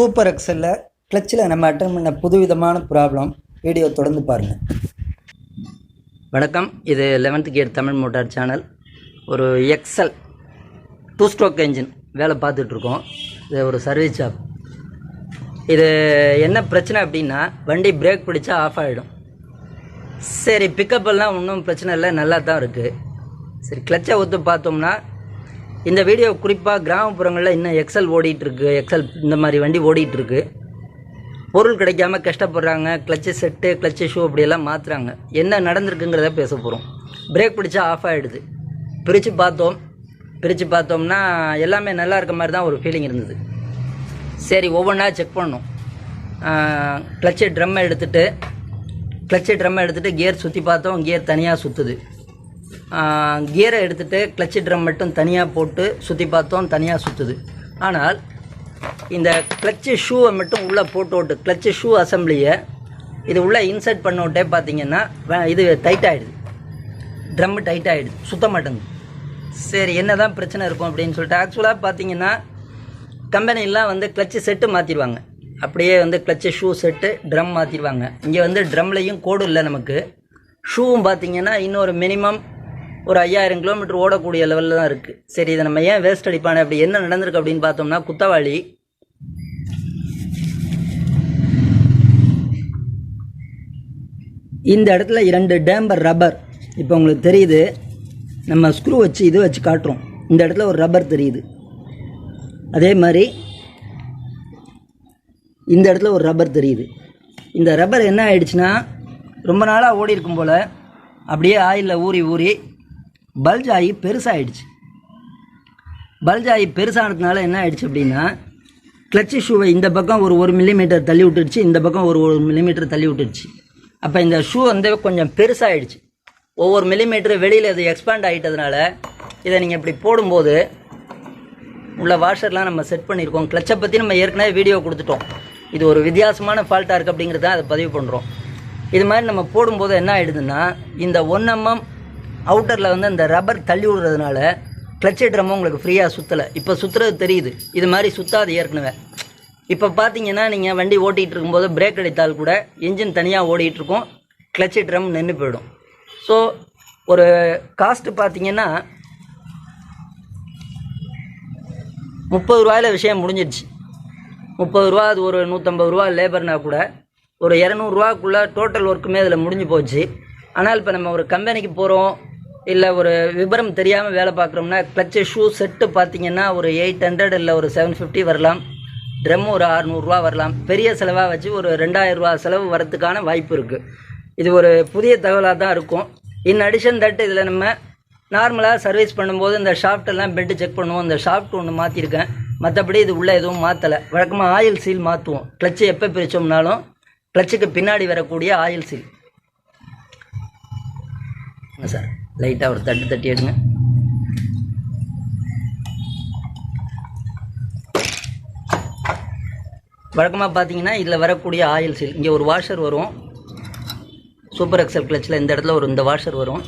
Super எக்ஸலில் கிளச்சில் நம்ம attend பண்ண புதுவிதமான ப்ராப்ளம். வீடியோ தொடர்ந்து பாருங்கள் வணக்கம். இது eleventh gate Tamil motor channel ஒரு எக்ஸல் டூ ஸ்ட்ரோக் என்ஜின் வேலை பார்த்துட்ருக்கோம். இது ஒரு சர்வீஸ் ஷாப் இது என்ன பிரச்சனை அப்படின்னா வண்டி பிரேக் பிடிச்சா ஆஃப் ஆகிடும் சரி பிக்கப் எல்லாம் ஒன்றும் பிரச்சனை இல்லை நல்லா தான் இருக்குது சரி கிளச்சை ஒத்து பார்த்தோம்னா இந்த வீடியோ குறிப்பாக கிராமப்புறங்களில் இன்னும் எக்ஸல் ஓடிட்டுருக்கு. எக்ஸல் இந்த மாதிரி வண்டி ஓடிட்டுருக்கு. பொருள் கிடைக்காம கஷ்டப்படுறாங்க. கிளச்சு செட்டு கிளச்சு ஷூ அப்படியெல்லாம் மாற்றுறாங்க என்ன நடந்திருக்குங்கிறத பேச போகிறோம் பிரேக் பிடிச்சா ஆஃப் ஆகிடுது பிரித்து பார்த்தோம். பிரித்து பார்த்தோம்னா எல்லாமே நல்லா இருக்க மாதிரி தான் ஒரு ஃபீலிங் இருந்தது. சரி ஒவ்வொன்றா செக் பண்ணோம். கிளச்சு ட்ரம்மை எடுத்துகிட்டு கிளச்சு ட்ரம்மை எடுத்துகிட்டு கியர் சுற்றி பார்த்தோம். கியர் தனியாக சுற்றுது கியரை எடுத்துகிட்டு கிளச்சு ட்ரம் மட்டும் தனியாக போட்டு சுற்றி பார்த்தோம் தனியாக சுற்றுது ஆனால் இந்த கிளச்சு ஷூவை மட்டும் உள்ளே போட்டு விட்டு கிளச்சு ஷூ அசம்பிளியை இது உள்ளே இன்சர்ட் பண்ண விட்டே பார்த்தீங்கன்னா இது டைட் ஆகிடுது ட்ரம்மு டைட் ஆகிடுது சுத்த மாட்டேங்குது. சரி என்ன தான் பிரச்சனை இருக்கும் அப்படின்னு சொல்லிட்டு ஆக்சுவலாக பார்த்தீங்கன்னா கம்பெனிலாம் வந்து கிளச்சு செட்டு மாற்றிடுவாங்க அப்படியே வந்து கிளச்சு ஷூ செட்டு ட்ரம் மாற்றிடுவாங்க இங்கே வந்து ட்ரம்லையும் கோடு இல்லை நமக்கு. ஷூவும் பார்த்தீங்கன்னா இன்னொரு மினிமம் ஒரு ஐயாயிரம் கிலோமீட்டர் ஓடக்கூடிய லெவலில் தான் இருக்குது சரி இதை நம்ம ஏன் வேஸ்ட் அடிப்பானே? அப்படி என்ன நடந்திருக்கு அப்படின்னு பார்த்தோம்னா குத்தவாளி இந்த இடத்துல இரண்டு டேம்பர் ரப்பர் இப்போ உங்களுக்கு தெரியுது நம்ம ஸ்க்ரூ வச்சு இது வச்சு காட்டுறோம். இந்த இடத்துல ஒரு ரப்பர் தெரியுது. அதே மாதிரி இந்த இடத்துல ஒரு ரப்பர் தெரியுது. இந்த ரப்பர் என்ன ஆயிடுச்சுன்னா ரொம்ப நாளாக ஓடி இருக்கும் போல் அப்படியே ஆயிலில் ஊறி ஊறி பல்ஜ் ஆகி பெருசாகிடுச்சு பல்ஜ் ஆகி பெருசானதுனால என்ன ஆயிடுச்சு அப்படின்னா கிளச்சு ஷூவை இந்த பக்கம் ஒரு ஒரு மில்லிமீட்டர் தள்ளி விட்டுடுச்சு இந்த பக்கம் ஒரு ஒரு மில்லிமீட்டர் தள்ளி விட்டுடுச்சு. அப்போ இந்த ஷூ வந்து கொஞ்சம் பெருசாகிடுச்சு ஒவ்வொரு மில்லிமீட்டர் வெளியில் இது எக்ஸ்பேண்ட் ஆகிட்டதுனால இதை நீங்கள் இப்படி போடும்போது உள்ள வாஷர்லாம் நம்ம செட் பண்ணியிருக்கோம் கிளச்சை பற்றி நம்ம ஏற்கனவே வீடியோ கொடுத்துட்டோம். இது ஒரு வித்தியாசமான ஃபால்ட்டாக இருக்குது அப்படிங்கிறத அதை பதிவு பண்ணுறோம் இது மாதிரி நம்ம போடும்போது என்ன ஆகிடுதுன்னா இந்த ஒன் எம்எம் அவுட்டரில் வந்து இந்த ரப்பர் தள்ளி விடுறதுனால கிளச் ட்ரம்மும் உங்களுக்கு ஃப்ரீயாக சுற்றலை இப்போ சுற்றுறது தெரியுது. இது மாதிரி சுற்றாது ஏற்கனவே. இப்போ பார்த்தீங்கன்னா நீங்கள் வண்டி ஓட்டிகிட்டு இருக்கும்போது பிரேக் அடித்தால் கூட இன்ஜின் தனியாக ஓடிட்டு கிளச் ட்ரம் நின்று போயிடும். ஸோ ஒரு காஸ்ட்டு பார்த்தீங்கன்னா முப்பது ரூபாயில் விஷயம் முடிஞ்சிடுச்சு முப்பது ரூபா அது ஒரு நூற்றம்பது ரூபா லேபர்னா கூட ஒரு இரநூறுவாக்குள்ளே டோட்டல் ஒர்க்குமே அதில் முடிஞ்சு போச்சு. ஆனால் இப்போ நம்ம ஒரு கம்பெனிக்கு போகிறோம் இல்லை ஒரு விபரம் தெரியாமல் வேலை பார்க்குறோம்னா கிளச்சு ஷூ செட்டு பார்த்தீங்கன்னா ஒரு எயிட் ஹண்ட்ரட் இல்லை ஒரு செவன் ஃபிஃப்டி வரலாம். ட்ரம் ஒரு அறநூறுரூவா வரலாம். பெரிய செலவாக வச்சு ஒரு ரெண்டாயிரரூவா செலவு வரதுக்கான வாய்ப்பு இருக்குது இது ஒரு புதிய தகவலாக தான் இருக்கும். இன் அடிஷன் தட் இதில் நம்ம நார்மலாக சர்வீஸ் பண்ணும்போது இந்த ஷாஃப்டெல்லாம் பெட்டு செக் பண்ணுவோம். இந்த ஷாஃப்ட் ஒன்று மாற்றிருக்கேன் மற்றபடி இது உள்ளே எதுவும் மாற்றலை வழக்கமாக ஆயில் சீல் மாற்றுவோம் கிளச்சு எப்போ பிரித்தோம்னாலும் கிளச்சுக்கு பின்னாடி வரக்கூடிய ஆயில் சீல் சார் லைட்டாக ஒரு தட்டு தட்டி எடுங்க. வழக்கமாக பார்த்தீங்கன்னா இதில் வரக்கூடிய ஆயில் சீல் இங்கே ஒரு வாஷர் வரும். சூப்பர் எக்ஸல் கிளச்சில் இந்த இடத்துல ஒரு இந்த வாஷர் வரும்.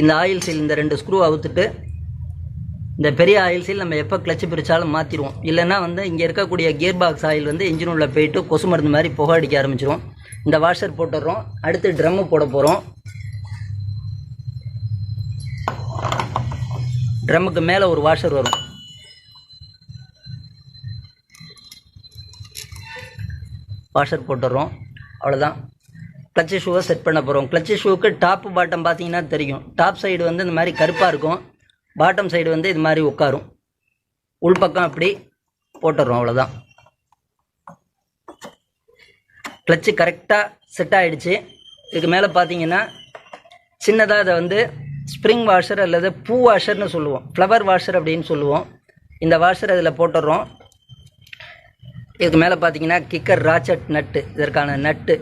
இந்த ஆயில் சீல் இந்த ரெண்டு ஸ்க்ரூ அவுத்துட்டு இந்த பெரிய ஆயில் சீல் நம்ம எப்போ கிளச்சு பிரித்தாலும் மாற்றிடுவோம் இல்லைன்னா வந்து இங்கே இருக்கக்கூடிய கியர் பாக்ஸ் ஆயில் வந்து இன்ஜின் உள்ளே போயிட்டு கொசு மருந்து மாதிரி புகை அடிக்க ஆரம்பிச்சிரும். இந்த வாஷர் போட்டுடுறோம் அடுத்து ட்ரம்மு போட போகிறோம் ட்ரம்முக்கு மேலே ஒரு வாஷர் வரும். வாஷர் போட்டுடுறோம் அவ்வளோதான் கிளச்சு ஷூவை செட் பண்ண போகிறோம் கிளச்சு ஷூவுக்கு டாப்பு பாட்டம் பார்த்தீங்கன்னா தெரியும். டாப் சைடு வந்து இந்த மாதிரி கருப்பாக இருக்கும். பாட்டம் சைடு வந்து இது மாதிரி உட்காரும். உள்பக்கம் அப்படி போட்டுடுறோம் அவ்வளோதான் கிளச்சு கரெக்டாக செட் ஆகிடுச்சு இதுக்கு மேலே பார்த்தீங்கன்னா சின்னதாக அதை வந்து ஸ்ப்ரிங் வாஷர் அல்லது பூ வாஷர்னு சொல்லுவோம். ஃப்ளவர் வாஷர் அப்படின்னு சொல்லுவோம். இந்த வாஷர் அதில் போட்டுடுறோம் இதுக்கு மேலே பார்த்தீங்கன்னா கிக்கர் ராச்சட் நட்டு இதற்கான நட்டு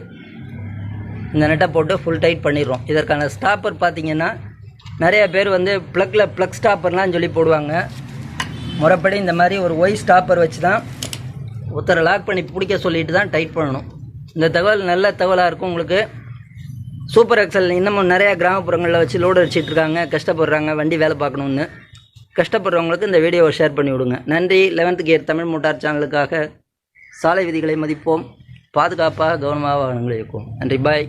இந்த நட்டை போட்டு ஃபுல் டைட் பண்ணிடுறோம். இதற்கான ஸ்டாப்பர் பார்த்தீங்கன்னா நிறைய பேர் வந்து ப்ளக்கில் ப்ளக் ஸ்டாப்பர்லாம் சொல்லி போடுவாங்க. முறைப்படி இந்த மாதிரி ஒரு ஒய் ஸ்டாப்பர் வச்சு தான் ஒருத்தரை லாக் பண்ணி பிடிக்க சொல்லிட்டு தான் டைட் பண்ணணும். இந்த தகவல் நல்ல தகவலாக இருக்கும் உங்களுக்கு. சூப்பர் எக்ஸல் இன்னமும் நிறையா கிராமப்புறங்களில் வச்சு லோடு அடிச்சிட்டு இருக்காங்க. கஷ்டப்படுறாங்க. வண்டி வேலை பார்க்கணுன்னு கஷ்டப்படுறவங்களுக்கு இந்த வீடியோவை ஷேர் பண்ணி விடுங்க. நன்றி. லெவன்த் கியர் தமிழ் மோட்டார் சேனலுக்காக சாலை விதிகளை மதிப்போம். பாதுகாப்பாக கவனமாக வாகனங்களை இயக்குவோம். நன்றி. பாய்